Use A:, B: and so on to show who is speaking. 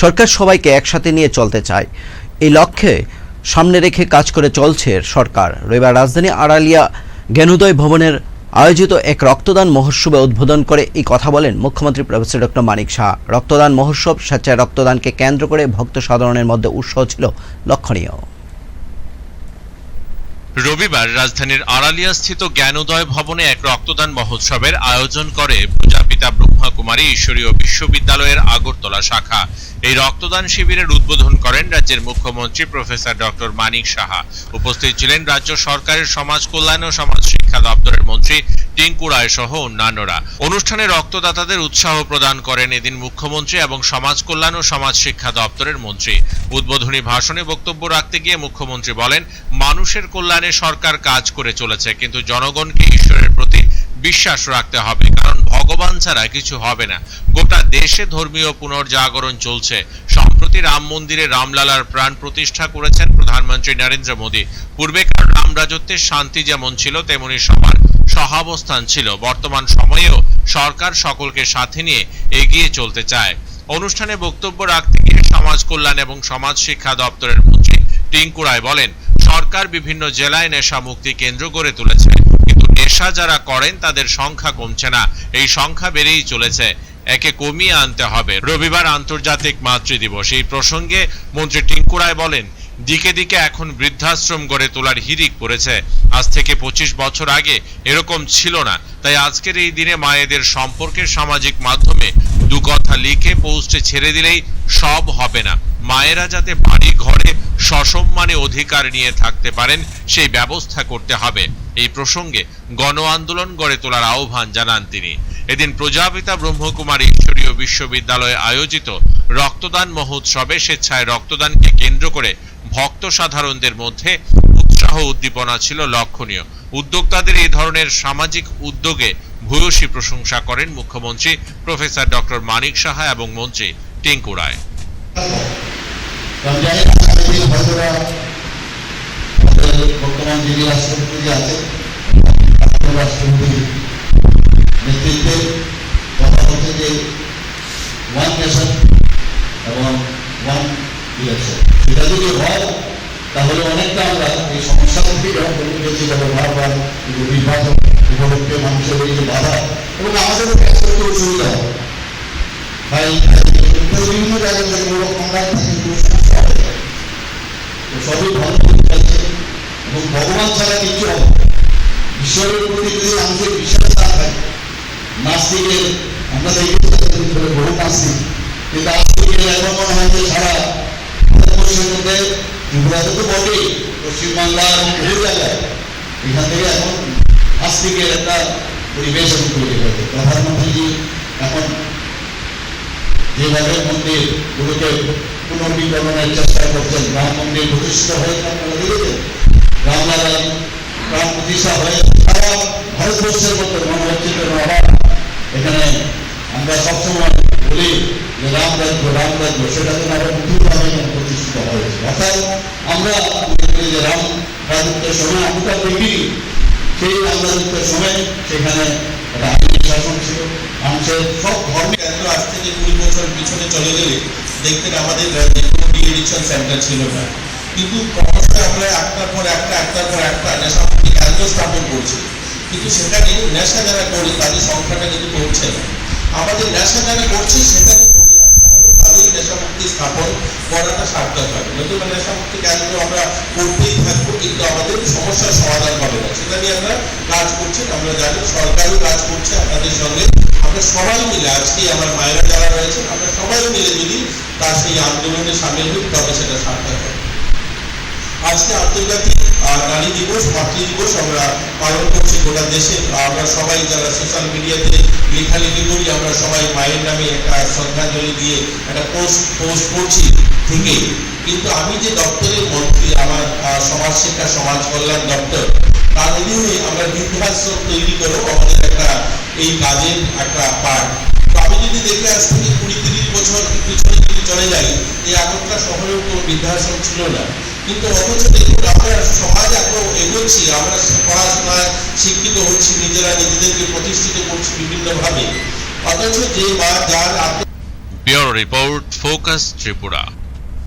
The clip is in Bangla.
A: সরকার সবাইকে একসাথে নিয়ে চলতে চায়। এই লক্ষ্যে সামনে রেখে কাজ করে চলছে সরকার। রবিবার রাজধানী আড়ালিয়া জ্ঞানোদয় ভবনের আয়োজিত এক রক্তদান মহোৎসবে উদ্বোধন করে এই কথা বলেন মুখ্যমন্ত্রী প্রফেসর ডক্টর মানিক শাহ। রক্তদান মহোৎসব স্বেচ্ছায় রক্তদানকে কেন্দ্র করে ভক্ত সাধারণের মধ্যে উৎসাহ ছিল লক্ষণীয়।
B: রবিবার রাজধানীর আড়ালিয়া স্থিত জ্ঞানোদয় ভবনে এক রক্তদান মহোৎসবের আয়োজন করে প্রজাপিতা ব্রহ্মাকুমারী ঈশ্বরীয় বিশ্ববিদ্যালয়ের আগরতলা শাখা। এই রক্তদান শিবিরের উদ্বোধন করেন রাজ্যের মুখ্যমন্ত্রী প্রফেসর ডক্টর মানিক সাহা। উপস্থিত ছিলেন রাজ্য সরকারের সমাজ কল্যাণ ও সমাজ শিক্ষা দপ্তরের মন্ত্রী টিঙ্কু রায় সহ অন্যান্যরা। অনুষ্ঠানে রক্তদাতাদের উৎসাহ প্রদান করেন এদিন মুখ্যমন্ত্রী এবং সমাজ কল্যাণ ও সমাজ শিক্ষা দপ্তরের মন্ত্রী। উদ্বোধনী ভাষণে বক্তব্য রাখতে গিয়ে মুখ্যমন্ত্রী বলেন, মানুষের কল্যাণে সরকার কাজ করে চলেছে, কিন্তু জনগণকে বিশ্বাস রাখতে হবে, কারণ ভগবান ছাড়া কিছু হবে না। গোটা দেশে ধর্মীয় পুনর্জাগরণ চলছে। সম্প্রতি রাম মন্দিরে রামলালার প্রাণ প্রতিষ্ঠা করেছেন প্রধানমন্ত্রী নরেন্দ্র মোদী। পূর্বেকার রাম রাজত্বের শান্তি যেমন ছিল, তেমনি সবার সহাবস্থান ছিল। বর্তমান সময়েও সরকার সকলকে সাথে নিয়ে এগিয়ে চলতে চায়। অনুষ্ঠানে বক্তব্য রাখতে গিয়ে সমাজ কল্যাণ এবং সমাজ শিক্ষা দপ্তরের মন্ত্রী টিঙ্কু রায় বলেন, সরকার বিভিন্ন জেলায় নেশা মুক্তি কেন্দ্র গড়ে তুলেছে। নেশা যারা করেন, তাদের সংখ্যা কমছে না। এই সংখ্যা বেড়েই চলেছে। একে কমিয়ে আনতে হবে। রবিবার আন্তর্জাতিক মাতৃদিবস। এই প্রসঙ্গে মন্ত্রী টিঙ্কুরায় বলেন, দিকে দিকে এখন বৃদ্ধাশ্রম গড়ে তোলার হিরিক পড়েছে। আজ থেকে পঁচিশ বছর আগে এরকম ছিল না। তাই আজকের এই দিনে মায়েদের সম্পর্কে সামাজিক মাধ্যমে দু কথা লিখে পোস্টে ছেড়ে দিলেই সব হবে না। মায়েরা যাতে বাড়ি, ঘরে সসম্মানে অধিকার নিয়ে থাকতে পারেন, সেই ব্যবস্থা করতে হবে। এই প্রসঙ্গে গণ আন্দোলন গড়ে তোলার আহ্বান জানান তিনি। এদিন প্রজাপিতা ব্রহ্মকুমারী ঈশ্বরীয় বিশ্ববিদ্যালয়ে আয়োজিত রক্তদান মহোৎসবে স্বেচ্ছায় রক্তদানকে কেন্দ্র করে ভক্ত সাধারণদের মধ্যে উৎসাহ উদ্দীপনা ছিল লক্ষণীয়। উদ্যোক্তাদের এই ধরনের সামাজিক উদ্যোগে ভূয়সী প্রশংসা করেন মুখ্যমন্ত্রী প্রফেসর ডক্টর মানিক সাহা এবং মন্ত্রী টিঙ্কু রায়।
C: এবং তাহলে অনেকটা আমরা এই সমস্যা থেকে যখন বারবার বিভাজন উপলক্ষে মানুষের এই যে বাধা এবং আমাদেরও কাজ অসুবিধা ভাই হবে সবই। এবং ছাড়া আমরা সারা ভারতবর্ষের মধ্যে ত্রিপুরাতে তো বটেই। পশ্চিমবাংলা এবং বহু জায়গায়। এখান থেকে এখন আস্তিকের একটা পরিবেশ এখন তৈরি হয়েছে। প্রধানমন্ত্রীজি এখন যেভাবে মন্দিরগুলোকে পুনর্বিকরণের চেষ্টা করছেন, রাম মন্দির প্রতিষ্ঠিত হয়েছে আপনারা দেখেছেন রামলালা প্রাণ প্রতিষ্ঠা হয়ে সারা ভারতবর্ষের মধ্যে মনে হচ্ছে এখানে আমরা সবসময় বলি। যে রাম রাজ্য রাম রাজ্য সেটা যেন আবার নতুনভাবে প্রতিষ্ঠিত হয়েছে। অর্থাৎ আমরা যে রাম রাজত্বের সময় আমি তো দেখিনি, সেই রাম সময় সেখানে শাসন ছিল। মানুষের সব ধর্মে
D: কেন্দ্র আজ থেকে কুড়ি বছর পিছনে চলে গেলে দেখতেন আমাদের রাজ্যে কোনো ডিএডিকশন সেন্টার ছিল না। কিন্তু ক্রমশ আমরা একটার পর একটা, একটার পর একটা নেশামুক্তি কেন্দ্র স্থাপন করছি। কিন্তু সেখানে নেশা যারা করে, তাদের সংখ্যাটা কিন্তু কমছে না। আমাদের নেশা যারা করছে সেটাকে কমিয়ে আনতে হবে তাদের নেশামুক্তি স্থাপন করাটা সার্থক হবে নতুবা নেশামুক্তি কেন্দ্র আমরা করতেই থাকব, কিন্তু আমাদের সমস্যার সমাধান হবে না। সেটা নিয়ে আমরা কাজ করছি, আমরা জানি সরকারও কাজ করছে আপনাদের সঙ্গে। আমরা সবাই মিলে, আজকে আমার মায়েরা যারা রয়েছেন, আমরা সবাই মিলে যদি তার সেই আন্দোলনে সামিল হই, তবে সেটা সার্থক হবে। আজকে আন্তর্জাতিক নারী দিবস, মাতৃ দিবস আমরা পালন করছি গোটা দেশে। আমরা সবাই যারা সোশ্যাল মিডিয়াতে লেখালেখি করি, আমরা সবাই মায়ের নামে একটা শ্রদ্ধাঞ্জলি দিয়ে একটা পোস্ট পোস্ট করছি ঠিকই কিন্তু আমি যে দপ্তরের মন্ত্রী, আমার সমাজ শিক্ষা, সমাজ কল্যাণ দপ্তর, তার অধীনে আমরা বৃদ্ধাশ্রম তৈরি করেও আমাদের একটা এই কাজের একটা পার্ট তো আমি যদি দেখে আজ থেকে কুড়ি তিরিশ বছর পিছনে যদি চলে যাই, এই আগরতলা শহরেও কোনো বৃদ্ধাশ্রম ছিল না। কিন্তু অথচ দেখুন আমরা সমাজ এত এগোচ্ছি, আমরা পড়াশোনায় শিক্ষিত হচ্ছি, নিজেরা নিজেদেরকে প্রতিষ্ঠিত করছি বিভিন্নভাবে। অথচ যে মা যার
B: ব্যুরো রিপোর্ট, ফোকাস ত্রিপুরা।